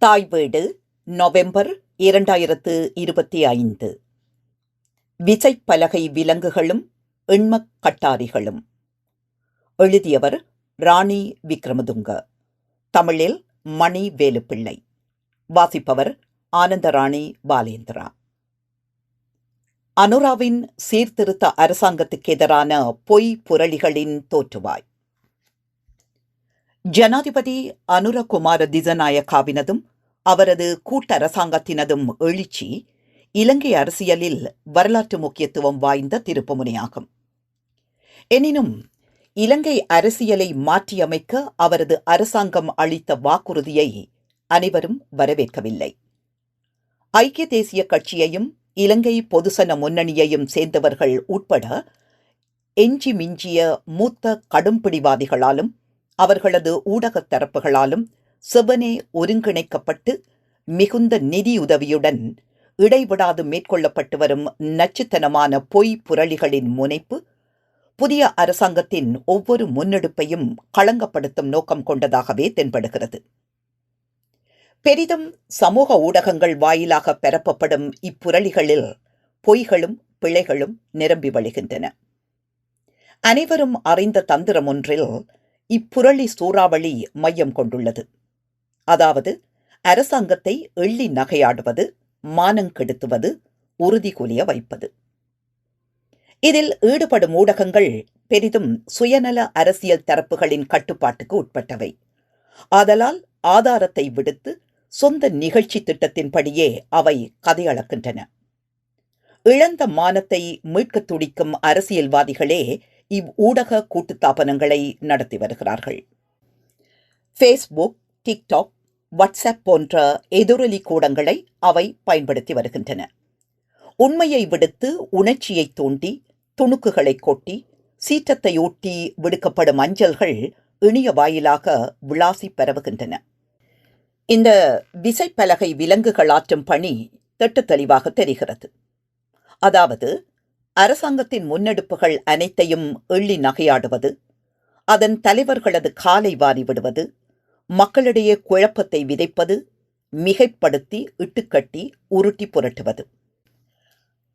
தாய் வீடு நவம்பர் இரண்டாயிரத்து இருபத்தி ஐந்து. விசைப்பலகை விலங்குகளும் எண்மக் கட்டாரிகளும். எழுதியவர் ராணி விக்ரமதுங்க. தமிழில் மணி வேலுப்பிள்ளை. வாசிப்பவர் ஆனந்தராணி பாலேந்திரா. அனுராவின் சீர்திருத்த அரசாங்கத்துக்கு எதிரான பொய் புரளிகளின் தோற்றுவாய். ஜனாதிபதி அனுரகுமார திசநாயக்காவினதும் அவரது கூட்டரசாங்கத்தினதும் எழுச்சி இலங்கை அரசியலில் வரலாற்று முக்கியத்துவம் வாய்ந்த திருப்புமுனையாகும். எனினும் இலங்கை அரசியலை மாற்றியமைக்க அவரது அரசாங்கம் அளித்த வாக்குறுதியை அனைவரும் வரவேற்கவில்லை. ஐக்கிய தேசிய கட்சியையும் இலங்கை பொதுசன முன்னணியையும் சேர்ந்தவர்கள் உட்பட எஞ்சி மிஞ்சிய மூத்த கடும்பிடிவாதிகளாலும் அவர்களது ஊடகத் தரப்புகளாலும் செவனே ஒருங்கிணைக்கப்பட்டு மிகுந்த நிதியுதவியுடன் இடைவிடாது மேற்கொள்ளப்பட்டு வரும் நச்சுத்தனமான பொய் புரளிகளின் முனைப்பு புதிய அரசாங்கத்தின் ஒவ்வொரு முன்னெடுப்பையும் களங்கப்படுத்தும் நோக்கம் கொண்டதாகவே தென்படுகிறது. பெரிதும் சமூக ஊடகங்கள் வாயிலாக பரப்பப்படும் இப்புரளிகளில் பொய்களும் பிழைகளும் நிரம்பி வழிகின்றன. அனைவரும் அறிந்த தந்திரம் ஒன்றில் இப்புரளி சூறாவளி மையம் கொண்டுள்ளது. அதாவது அரசாங்கத்தை எள்ளி நகையாடுவது மானங்கெடுத்துவது உறுதிகூலிய வைப்பது. இதில் ஈடுபடும் ஊடகங்கள் பெரிதும் சுயநல அரசியல் தரப்புகளின் கட்டுப்பாட்டுக்கு உட்பட்டவை. ஆதலால் ஆதாரத்தை விடுத்து சொந்த நிகழ்ச்சி திட்டத்தின்படியே அவை கதையளக்கின்றன. இழந்த மானத்தை மீட்கத் துடிக்கும் அரசியல்வாதிகளே இவ் ஊடக கூட்டுத்தாபனங்களை நடத்தி வருகிறார்கள். ஃபேஸ்புக் டிக்டாக் வாட்ஸ்அப் போன்ற எதிரொலி கூடங்களை அவை பயன்படுத்தி வருகின்றன. உண்மையை விடுத்து உணர்ச்சியை தூண்டி துணுக்குகளை கொட்டி சீற்றத்தை ஊட்டி விடுக்கப்படும் அஞ்சல்கள் இணைய வாயிலாக விளாசி பரவுகின்றன. இந்த விசைப்பலகை விலங்குகள் ஆற்றும் பணி திட்டு தெளிவாக தெரிகிறது. அதாவது அரசாங்கத்தின் முன்னெடுப்புகள் அனைத்தையும் எள்ளி நகையாடுவது அதன் தலைவர்களது காலை வாரி விடுவது மக்களிடையே குழப்பத்தை விதைப்பது மிகைப்படுத்தி இட்டுக்கட்டி உருட்டி புரட்டுவது.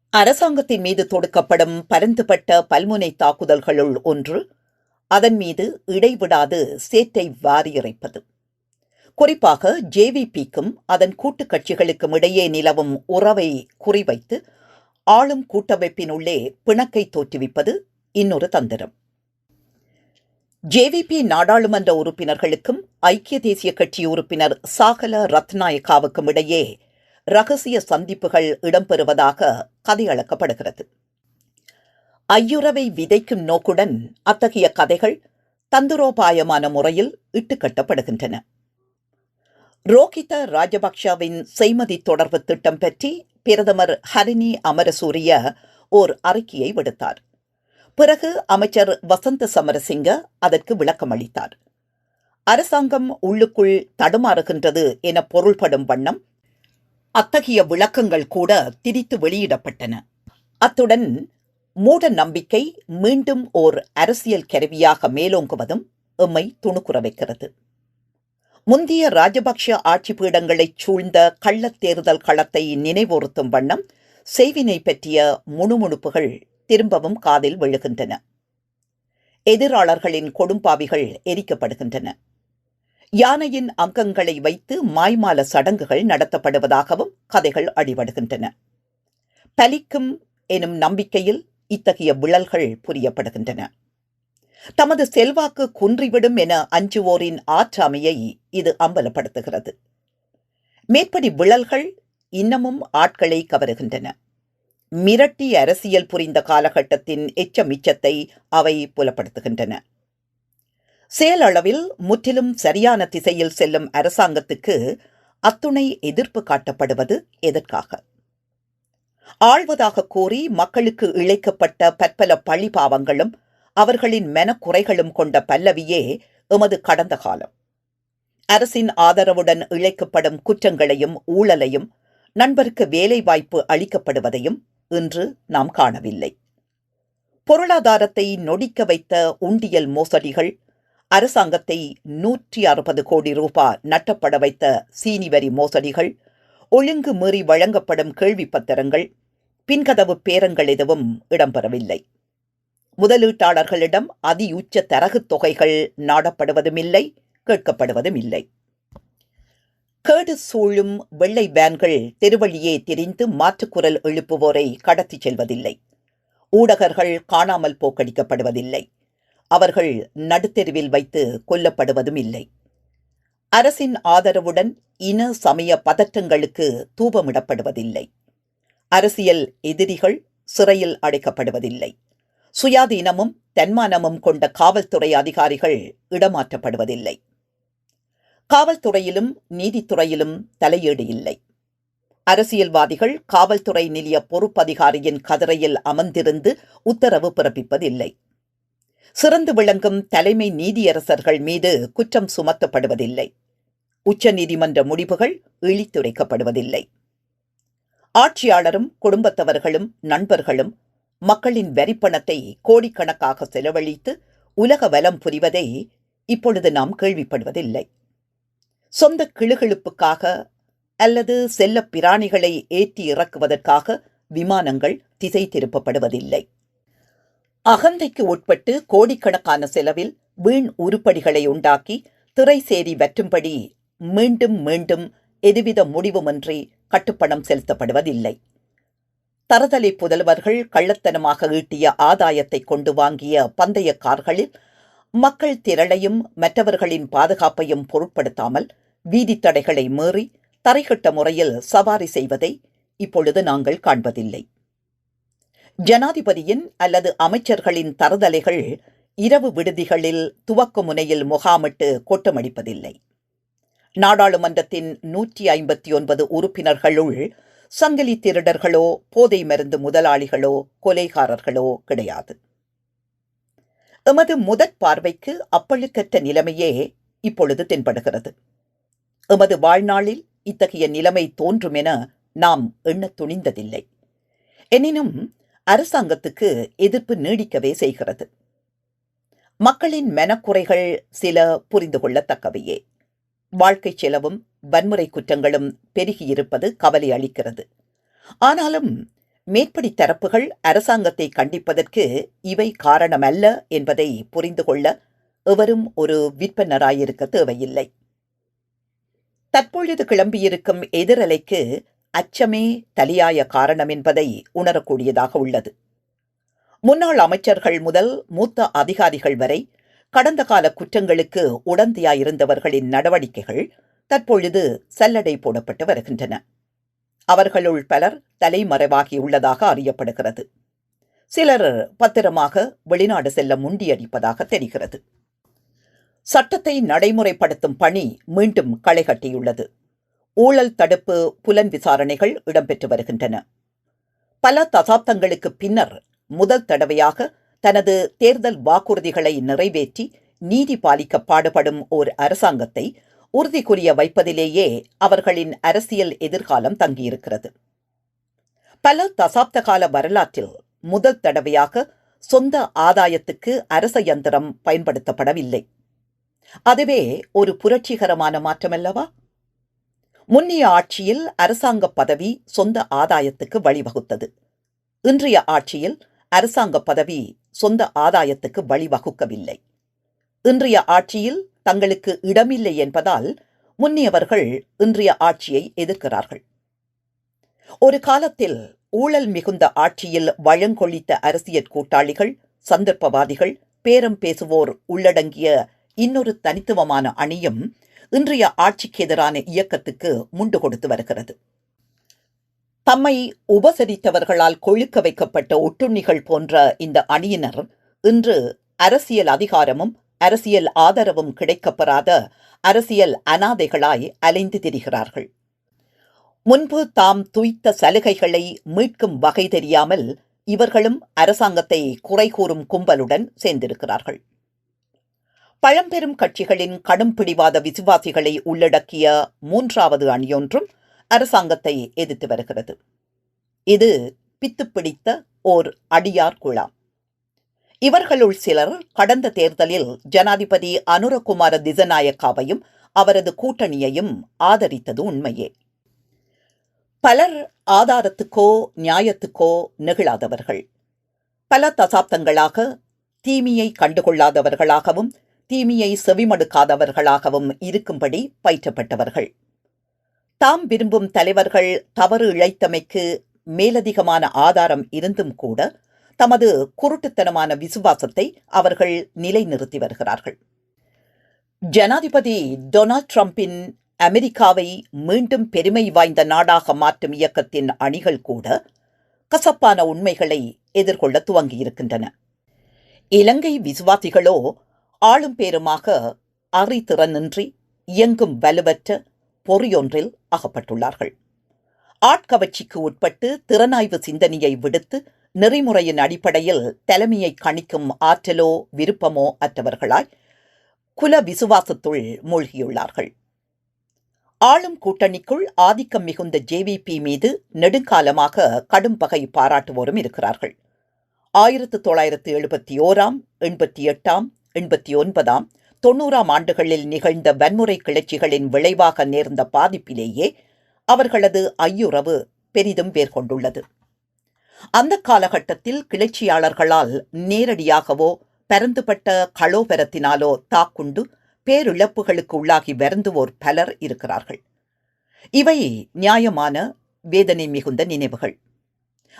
அரசாங்கத்தின் மீது தொடுக்கப்படும் பரந்துபட்ட பல்முனை தாக்குதல்களுள் ஒன்று அதன் மீது இடைவிடாது சேற்றை வாரி இறைப்பது குறிப்பாக ஜேவிபிக்கும் அதன் கூட்டுக் கட்சிகளுக்கும் இடையே நிலவும் உறவை குறிவைத்து ஆளும் கூட்டமைப்பினுள்ளே பிணக்கை தோற்றுவிப்பது இன்னொரு தந்திரம். ஜேவிபி நாடாளுமன்ற உறுப்பினர்களுக்கும் ஐக்கிய தேசிய கட்சி உறுப்பினர் சாகல ரத்நாயக்காவுக்கும் இடையே ரகசிய சந்திப்புகள் இடம்பெறுவதாக கதையளக்கப்படுகிறது. ஐயுறவை விதைக்கும் நோக்குடன் அத்தகைய கதைகள் தந்துரோபாயமான முறையில் இட்டுக்கட்டப்படுகின்றன ரோகித ராஜபக்ஷவின் செய்மதி தொடர்பு திட்டம் பற்றி பிரதமர் ஹரிணி அமரசூரிய ஓர் அறிக்கையை விடுத்தார். பிறகு அமைச்சர் வசந்த சமரசிங்க அதற்கு விளக்கம் அளித்தார். அரசாங்கம் உள்ளுக்குள் தடுமாறுகின்றது என பொருள்படும் வண்ணம் அத்தகைய விளக்கங்கள் கூட திரித்து வெளியிடப்பட்டன. அத்துடன் மூட நம்பிக்கை மீண்டும் ஓர் அரசியல் கருவியாக மேலோங்குவதும் எம்மை துணுக்குற வைக்கிறது. முந்தைய ராஜபக்ஷ ஆட்சி பீடங்களைச் சூழ்ந்த கள்ளத் தேர்தல் களத்தை நினைவுறுத்தும் வண்ணம் செய்வினை பற்றிய முணுமுணுப்புகள் திரும்பவும் காதில் விழுகின்றன. எதிராளர்களின் கொடும்பாவிகள் எரிக்கப்படுகின்றன. யானையின் அங்கங்களை வைத்து மாய்மால சடங்குகள் நடத்தப்படுவதாகவும் கதைகள் அடிபடுகின்றன. பலிக்கும் எனும் நம்பிக்கையில் இத்தகைய விழல்கள் புரியப்படுகின்றன. தமது செல்வாக்கு குன்றிவிடும் என அஞ்சுவோரின் ஆற்றாமையை இது அம்பலப்படுத்துகிறது. மேற்படி விழல்கள் இன்னமும் ஆட்களை கவருகின்றன. மிரட்டி அரசியல் புரிந்த காலகட்டத்தின் எச்சமிச்சத்தை அவை புலப்படுத்துகின்றன. செயலளவில் முற்றிலும் சரியான திசையில் செல்லும் அரசாங்கத்துக்கு அத்துணை எதிர்ப்பு காட்டப்படுவது எதற்காக? ஆழ்வதாக கூறி மக்களுக்கு இழைக்கப்பட்ட பற்பல பழிபாவங்களும் அவர்களின் மெனக்குறைகளும் கொண்ட பல்லவியே எமது கடந்த காலம். அரசின் ஆதரவுடன் இழைக்கப்படும் குற்றங்களையும் ஊழலையும் நண்பருக்கு வேலைவாய்ப்பு அளிக்கப்படுவதையும் இன்று நாம் காணவில்லை. பொருளாதாரத்தை நொடிக்க வைத்த உண்டியல் மோசடிகள் அரசாங்கத்தை நூற்றி அறுபது கோடி ரூபாய் நட்டப்பட வைத்த சீனிவரி மோசடிகள் ஒழுங்கு மீறி வழங்கப்படும் கேள்வி பத்திரங்கள் பின்கதவு பேரங்கள் எதுவும் இடம்பெறவில்லை. முதலீட்டாளர்களிடம் அதி உச்ச தரகுத் தொகைகள் நாடப்படுவதும் இல்லை கேட்கப்படுவதும் இல்லை கேடு சூழும் வெள்ளை வேன்கள் தெருவழியே திரிந்து மாற்றுக்குரல் எழுப்புவோரை கடத்திச் செல்வதில்லை. ஊடகர்கள் காணாமல் போக்கடிக்கப்படுவதில்லை. அவர்கள் நடுத்தெருவில் வைத்து கொல்லப்படுவதும் இல்லை அரசின் ஆதரவுடன் இன சமய பதற்றங்களுக்கு தூபமிடப்படுவதில்லை. அரசியல் எதிரிகள் சிறையில் அடைக்கப்படுவதில்லை. சுயாதீனமும் தன்மானமும் கொண்ட காவல்துறை அதிகாரிகள் இடமாற்றப்படுவதில்லை. காவல்துறையிலும் நீதித்துறையிலும் தலையீடு இல்லை. அரசியல்வாதிகள் காவல்துறை நிலைய பொறுப்பதிகாரியின் கதிரையில் அமர்ந்திருந்து உத்தரவு பிறப்பிப்பதில்லை. சிறந்து விளங்கும் தலைமை நீதியரசர்கள் மீது குற்றம் சுமத்தப்படுவதில்லை. உச்ச நீதிமன்ற முடிவுகள் இழித்துரைக்கப்படுவதில்லை. ஆட்சியாளரும் குடும்பத்தவர்களும் நண்பர்களும் மக்களின் வரிப்பணத்தை கோடிக்கணக்காக செலவழித்து உலக வலம் புரிவதை இப்பொழுது நாம் கேள்விப்படுவதில்லை. சொந்த கிளுகிழுப்புக்காக அல்லது செல்ல பிராணிகளை ஏற்றி இறக்குவதற்காக விமானங்கள் திசை திருப்பப்படுவதில்லை. அகந்தைக்கு உட்பட்டு கோடிக்கணக்கான செலவில் வீண் உருப்படிகளை உண்டாக்கி திரை சேரி வற்றும்படி மீண்டும் மீண்டும் எதுவித முடிவுமின்றி கட்டுப்பணம் செலுத்தப்படுவதில்லை. தரதலை புதல்வர்கள் கள்ளத்தனமாக ஈட்டிய ஆதாயத்தை கொண்டு வாங்கிய பந்தய கார்களில் மக்கள் திரளையும் மற்றவர்களின் பாதுகாப்பையும் பொருட்படுத்தாமல் வீதித் தடைகளை மீறி தரைகட்ட முறையில் சவாரி செய்வதை இப்பொழுது நாங்கள் காண்பதில்லை. ஜனாதிபதியின் அல்லது அமைச்சர்களின் தரதலைகள் இரவு விடுதிகளில் துவக்க முனையில் முகாமிட்டு கோட்டமடிப்பதில்லை. நாடாளுமன்றத்தின் நூற்றி ஐம்பத்தி ஒன்பது உறுப்பினர்களுள் சங்கிலி திருடர்களோ போதை மருந்து முதலாளிகளோ கொலைகாரர்களோ கிடையாது. எமது முதற் பார்வைக்கு அப்பழுக்கற்ற நிலைமையே இப்பொழுது தென்படுகிறது. எமது வாழ்நாளில் இத்தகைய நிலைமை தோன்றும் என நாம் எண்ணத் துணிந்ததில்லை. எனினும் அரசாங்கத்துக்கு எதிர்ப்பு நீடிக்கவே செய்கிறது. மக்களின் மெனக்குறைகள் சில புரிந்து கொள்ளத்தக்கவையே. வாழ்க்கை செலவும் வன்முறை குற்றங்களும் பெருகியிருப்பது கவலை அளிக்கிறது. ஆனாலும் மேற்படி தரப்புகள் அரசாங்கத்தை கண்டிப்பதற்கு இவை காரணமல்ல என்பதை புரிந்து கொள்ள எவரும் ஒரு விற்பனராயிருக்க தேவையில்லை. தற்பொழுது கிளம்பியிருக்கும் எதிரலைக்கு அச்சமே தலையாய காரணம் என்பதை உணரக்கூடியதாக உள்ளது. முன்னாள் அமைச்சர்கள் முதல் மூத்த அதிகாரிகள் வரை கடந்த கால குற்றங்களுக்கு உடந்தையாயிருந்தவர்களின் நடவடிக்கைகள் தற்பொழுது சல்லடை போடப்பட்டு வருகின்றன. அவர்களுள் பலர் தலைமறைவாகியுள்ளதாக அறியப்படுகிறது. சிலர் பத்திரமாக வெளிநாடு செல்ல முண்டியடிப்பதாக தெரிகிறது. சட்டத்தை நடைமுறைப்படுத்தும் பணி மீண்டும் களைகட்டியுள்ளது ஊழல் தடுப்பு புலன் விசாரணைகள் இடம்பெற்று வருகின்றன. பல தசாப்தங்களுக்கு பின்னர் முதல் தடவையாக தனது தேர்தல் வாக்குறுதிகளை நிறைவேற்றி நீதி பாலிக்க பாடுபடும் ஓர் அரசாங்கத்தை உறுதிக்குரிய வைப்பதிலேயே அவர்களின் அரசியல் எதிர்காலம் தங்கியிருக்கிறது. பல தசாப்த கால வரலாற்றில் முதல் தடவையாக சொந்த ஆதாயத்துக்கு அரச யந்திரம் பயன்படுத்தப்படவில்லை. அதுவே ஒரு புரட்சிகரமான மாற்றமல்லவா? முன்னைய ஆட்சியில் அரசாங்க பதவி சொந்த ஆதாயத்துக்கு வழிவகுத்தது. இன்றைய ஆட்சியில் அரசாங்க பதவி சொந்த ஆதாயத்துக்கு வழிவகுக்கவில்லை. இன்றைய ஆட்சியில் தங்களுக்கு இடமில்லை என்பதால் முன்னியவர்கள் இன்றைய ஆட்சியை எதிர்க்கிறார்கள். ஒரு காலத்தில் ஊழல் மிகுந்த ஆட்சியில் வழங்கொழித்த அரசியல் கூட்டாளிகள் சந்தர்ப்பவாதிகள் பேரம் பேசுவோர் உள்ளடங்கிய இன்னொரு தனித்துவமான அணியும் இன்றைய ஆட்சிக்கு எதிரான இயக்கத்துக்கு முண்டு கொடுத்து வருகிறது. தம்மை உபசரித்தவர்களால் கொழுக்க வைக்கப்பட்ட ஒட்டுண்ணிகள் போன்ற இந்த அணியினர் இன்று அரசியல் அதிகாரமும் அரசியல் ஆதரவும் கிடைக்கப்பெறாத அரசியல் அனாதைகளாய் அலைந்து திரிகிறார்கள். முன்பு தாம் துய்த்த சலுகைகளை மீட்கும் வகை தெரியாமல் இவர்களும் அரசாங்கத்தை குறை கூறும் கும்பலுடன் சேர்ந்திருக்கிறார்கள். பழம்பெரும் கட்சிகளின் கடும் பிடிவாத விசுவாசிகளை உள்ளடக்கிய மூன்றாவது அணியொன்றும் அரசாங்கத்தை எதிர்த்து வருகிறது. இது பித்து பிடித்த ஓர் அடியார் குழாம் இவர்களுள் சிலர் கடந்த தேர்தலில் ஜனாதிபதி அனுரகுமார திசநாயக்காவையும் அவரது கூட்டணியையும் ஆதரித்தது உண்மையே. பலர் ஆதாரத்துக்கோ நியாயத்துக்கோ நெகிழாதவர்கள். பல தசாப்தங்களாக தீமையை கண்டுகொள்ளாதவர்களாகவும் தீமையை செவிமடுக்காதவர்களாகவும் இருக்கும்படி பயிற்றப்பட்டவர்கள். தாம் விரும்பும் தலைவர்கள் தவறு இழைத்தமைக்கு மேலதிகமான ஆதாரம் இருந்தும் கூட தமது குருட்டுத்தனமான விசுவாசத்தை அவர்கள் நிலைநிறுத்தி வருகிறார்கள். ஜனாதிபதி டொனால்ட் ட்ரம்பின் அமெரிக்காவை மீண்டும் பெருமை வாய்ந்த நாடாக மாற்றும் இயக்கத்தின் அணிகள் கூட கசப்பான உண்மைகளை எதிர்கொள்ள துவங்கியிருக்கின்றன. இலங்கை விசுவாசிகளோ ஆளும் பேருமாக அறிதிறனின்றி இயங்கும் வலுவற்ற பொறியொன்றில் அகப்பட்டுள்ளார்கள். ஆட்கவர்ச்சிக்கு உட்பட்டு திறனாய்வு சிந்தனையை விடுத்து நெறிமுறையின் அடிப்படையில் தலைமையை கணிக்கும் ஆற்றலோ விருப்பமோ அற்றவர்களாய் குல விசுவாசத்துள் மூழ்கியுள்ளார்கள். ஆளும் கூட்டணிக்குள் ஆதிக்கம் மிகுந்த ஜேவிபி மீது நெடுங்காலமாக கடும் பகை பாராட்டுவோரும் இருக்கிறார்கள். ஆயிரத்து தொள்ளாயிரத்து எழுபத்தி ஓராம் எண்பத்தி எட்டாம் எண்பத்தி ஒன்பதாம் தொன்னூறாம் ஆண்டுகளில் நிகழ்ந்த வன்முறை கிளர்ச்சிகளின் விளைவாக நேர்ந்த பாதிப்பிலேயே அவர்களது ஐயுறவு பெரிதும் வேர் கொண்டுள்ளது அந்த காலகட்டத்தில் கிளர்ச்சியாளர்களால் நேரடியாகவோ பரந்துபட்ட களோபரத்தினாலோ தாக்குண்டு பேரிழப்புகளுக்கு உள்ளாகி வருந்துவோர் பலர் இருக்கிறார்கள். இவை நியாயமான வேதனை மிகுந்த நினைவுகள்.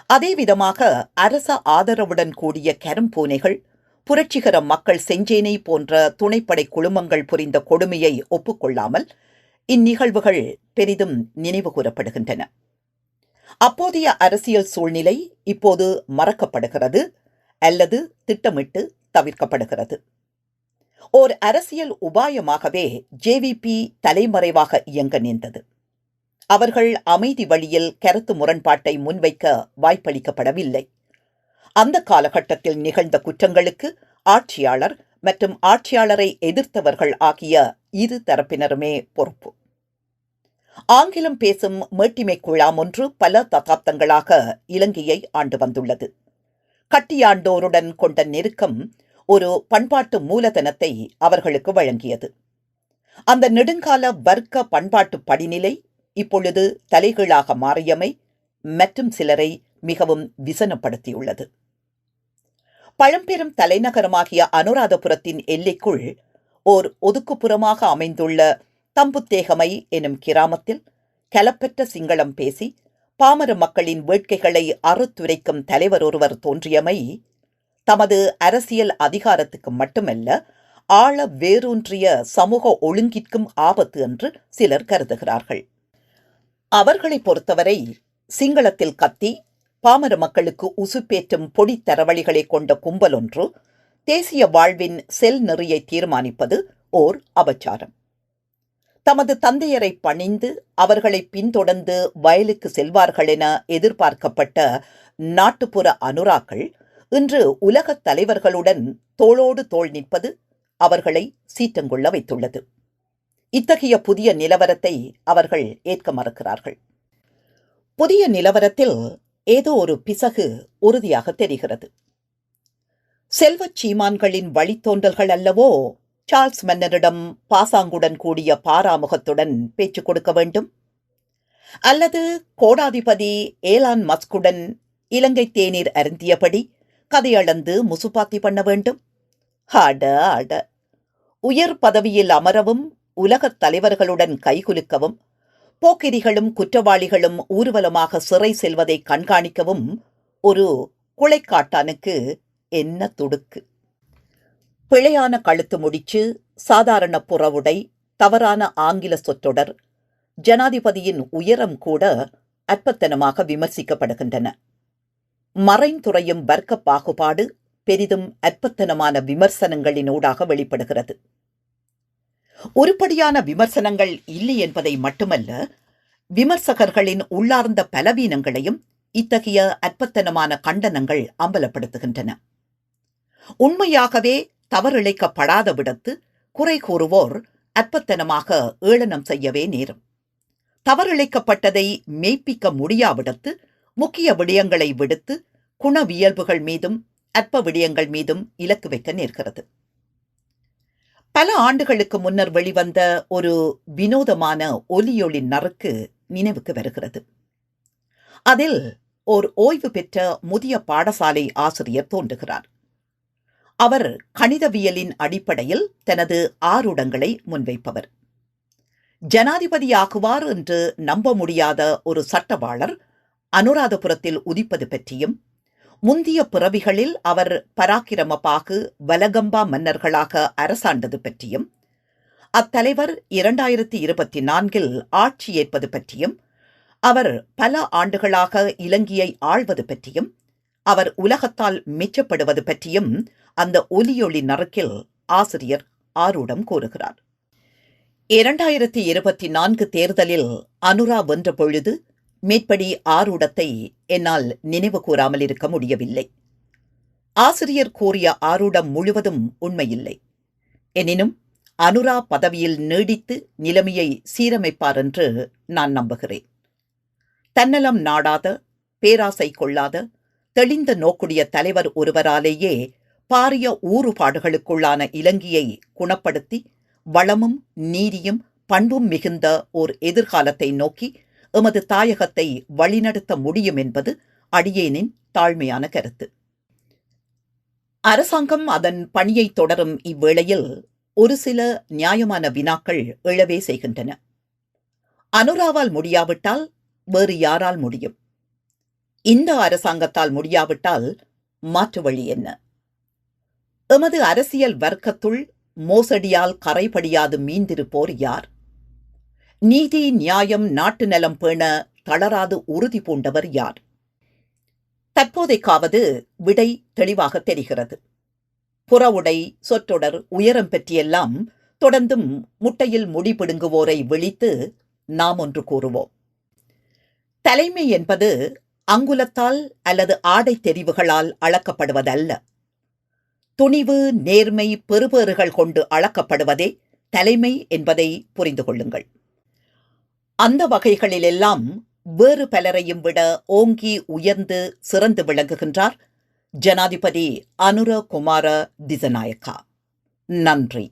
அதே விதமாக அரச ஆதரவுடன் கூடிய கரும்பூனைகள் புரட்சிகர மக்கள் செஞ்சேனை போன்ற துணைப்படை குழுமங்கள் புரிந்த கொடுமையை ஒப்புக்கொள்ளாமல் இந்நிகழ்வுகள் பெரிதும் நினைவு கூறப்படுகின்றன. அப்போதைய அரசியல் சூழ்நிலை இப்போது மறக்கப்படுகிறது அல்லது திட்டமிட்டு தவிர்க்கப்படுகிறது. ஓர் அரசியல் உபாயமாகவே ஜேவிபி தலைமறைவாக இயங்க நேர்ந்தது அவர்கள் அமைதி வழியில் கருத்து முரண்பாட்டை முன்வைக்க வாய்ப்பளிக்கப்படவில்லை. அந்த காலகட்டத்தில் நிகழ்ந்த குற்றங்களுக்கு ஆட்சியாளர் மற்றும் ஆட்சியாளரை எதிர்த்தவர்கள் ஆகிய இரு தரப்பினருமே பொறுப்பு. ஆங்கிலம் பேசும் மேட்டிமை குழாம் ஒன்று பல தசாப்தங்களாக இலங்கையை ஆண்டு வந்துள்ளது. கட்டியாண்டோருடன் கொண்ட நெருக்கம் ஒரு பண்பாட்டு மூலதனத்தை அவர்களுக்கு வழங்கியது. அந்த நெடுங்கால வர்க்க பண்பாட்டு படிநிலை இப்பொழுது தலைகீழாக மாறியமை மற்றும் சிலரை மிகவும் விசனப்படுத்தியுள்ளது. பழம்பெரும் தலைநகரமாகிய அனுராதபுரத்தின் எல்லைக்குள் ஓர் ஒதுக்குப்புறமாக அமைந்துள்ள தம்புத்தேகமை எனும் கிராமத்தில் கலப்பற்ற சிங்களம் பேசி பாமர மக்களின் வேட்கைகளை அறுத்துரைக்கும் தலைவர் ஒருவர் தோன்றியமை தமது அரசியல் அதிகாரத்துக்கு மட்டுமல்ல ஆழ வேரூன்றிய சமூக ஒழுங்கிற்கும் ஆபத்து என்று சிலர் கருதுகிறார்கள். அவர்களை பொறுத்தவரை சிங்களத்தில் கத்தி பாமர மக்களுக்கு உசுப்பேற்றும் பொடி தரவழிகளை கொண்ட கும்பல் ஒன்று தேசிய வாழ்வின் செல் நெறியை தீர்மானிப்பது ஓர் அபச்சாரம். தமது தந்தையரை பணிந்து அவர்களை பின்தொடர்ந்து வயலுக்கு செல்வார்கள் என எதிர்பார்க்கப்பட்ட நாட்டுப்புற அனுராக்கள் இன்று உலகத் தலைவர்களுடன் தோளோடு தோள் நிற்பது அவர்களை சீற்றங்கொள்ள வைத்துள்ளது. இத்தகைய புதிய நிலவரத்தை அவர்கள் ஏற்க மறுக்கிறார்கள். புதிய நிலவரத்தில் ஏதோ ஒரு பிசகு உறுதியாக தெரிகிறது. செல்வச் சீமான்களின் வழித்தோன்றல்கள் அல்லவோ சார்ல்ஸ் மன்னரிடம் பாசாங்குடன் கூடிய பாராமுகத்துடன் பேச்சு கொடுக்க வேண்டும். அல்லது கோடாதிபதி ஏலான் மஸ்குடன் இலங்கை தேநீர் அருந்தியபடி கதையளந்து முசுப்பாத்தி பண்ண வேண்டும். அட அட. உயர் பதவியில் அமரவும் உலகத் தலைவர்களுடன் கைகுலுக்கவும் போக்கிரிகளும் குற்றவாளிகளும் ஊர்வலமாக சிறை செல்வதை கண்காணிக்கவும் ஒரு குளைக்காட்டானுக்கு என்ன துடுக்கு? பிழையான கழுத்து முடிச்சு சாதாரண புறவுடை தவறான ஆங்கில சொற்றொடர் ஜனாதிபதியின் உயரம் கூட அற்பத்தனமாக விமர்சிக்கப்படுகின்றன. மறைந்துறையும் வர்க்க பாகுபாடு பெரிதும் அற்பத்தனமான விமர்சனங்களினூடாக வெளிப்படுகிறது. ஒருபடியான விமர்சனங்கள் இல்லை என்பதை மட்டுமல்ல விமர்சகர்களின் உள்ளார்ந்த பலவீனங்களையும் இத்தகைய அற்பத்தனமான கண்டனங்கள் அம்பலப்படுத்துகின்றன. உண்மையாகவே தவறிழைக்கப்படாத விடத்து குறை கூறுவோர் அற்பத்தனமாக ஏளனம் செய்யவே நேரும். தவறிழைக்கப்பட்டதை மெய்ப்பிக்க முடியாவிடத்து முக்கிய விடயங்களை விடுத்து குணவியல்புகள் மீதும் அற்ப விடயங்கள் மீதும் இலக்கு வைக்க நேர்கிறது. பல ஆண்டுகளுக்கு முன்னர் வெளிவந்த ஒரு வினோதமான ஒலியொளி நறுக்கு நினைவுக்கு வருகிறது. அதில் ஓர் ஓய்வு பெற்ற முதிய பாடசாலை ஆசிரியர் தோன்றுகிறார். அவர் கணிதவியலின் அடிப்படையில் தனது ஆருடங்களை முன்வைப்பவர். ஜனாதிபதியாகுவார் என்று நம்ப முடியாத ஒரு சட்டவாளர் அனுராதபுரத்தில் உதிப்பது பற்றியும் முந்திய பிறவிகளில் அவர் பராக்கிரமபாகு வலகம்பா மன்னர்களாக அரசாண்டது பற்றியும் அத்தலைவர் இரண்டாயிரத்தி இருபத்தி நான்கில் ஆட்சி ஏற்பது பற்றியும் அவர் பல ஆண்டுகளாக இலங்கையை ஆள்வது பற்றியும் அவர் உலகத்தால் மிச்சப்படுவது பற்றியும் அந்த ஒலியொளி நறுக்கில் ஆசிரியர் ஆரூடம் கூறுகிறார். இரண்டாயிரத்தி இருபத்தி நான்கு தேர்தலில் அனுரா வென்ற பொழுது மேற்படி ஆரூடத்தை என்னால் நினைவு கூறாமல் இருக்க முடியவில்லை. ஆசிரியர் கூறிய ஆரூடம் முழுவதும் உண்மையில்லை. எனினும் அனுரா பதவியில் நீடித்து நிலைமையை சீரமைப்பார் என்று நான் நம்புகிறேன். தன்னலம் நாடாத பேராசை கொள்ளாத தெளிந்த நோக்குடைய தலைவர் ஒருவராலேயே பாரிய ஊறுபாடுகளுக்குள்ளான இலங்கையை குணப்படுத்தி வளமும் நீதியும் பண்பும் மிகுந்த ஓர் எதிர்காலத்தை நோக்கி எமது தாயகத்தை வழிநடத்த முடியும் என்பது அடியேனின் தாழ்மையான கருத்து. அரசாங்கம் அதன் பணியை தொடரும் இவ்வேளையில் ஒரு சில நியாயமான வினாக்கள் எழவே செய்கின்றன. அனுராவால் முடியாவிட்டால் வேறு யாரால் முடியும்? இந்த அரசாங்கத்தால் முடியாவிட்டால் மாற்று வழி என்ன? எமது அரசியல் வர்க்கத்துள் மோசடியால் கரைபடியாது மீந்திருப்போர் யார்? நீதி நியாயம் நாட்டு நலம் பேண தளராது உறுதி பூண்டவர் யார்? தற்போதைக்காவது விடை தெளிவாக தெரிகிறது. புற உடை சொற்றொடர் உயரம் பற்றியெல்லாம் தொடர்ந்தும் முட்டையில் முடி பிடுங்குவோரை விழித்து நாம் ஒன்று கூறுவோம். தலைமை என்பது அங்குலத்தால் அல்லது ஆடை தெரிவுகளால் அளக்கப்படுவதல்ல. துணிவு நேர்மை பெறுபேறுகள் கொண்டு அளக்கப்படுவதே தலைமை என்பதை புரிந்து கொள்ளுங்கள். அந்த வகைகளிலெல்லாம் வேறு பலரையும் விட ஓங்கி உயர்ந்து சிறந்து விளங்குகின்றார் ஜனாதிபதி அனுர குமார திசநாயக்கா. நன்றி.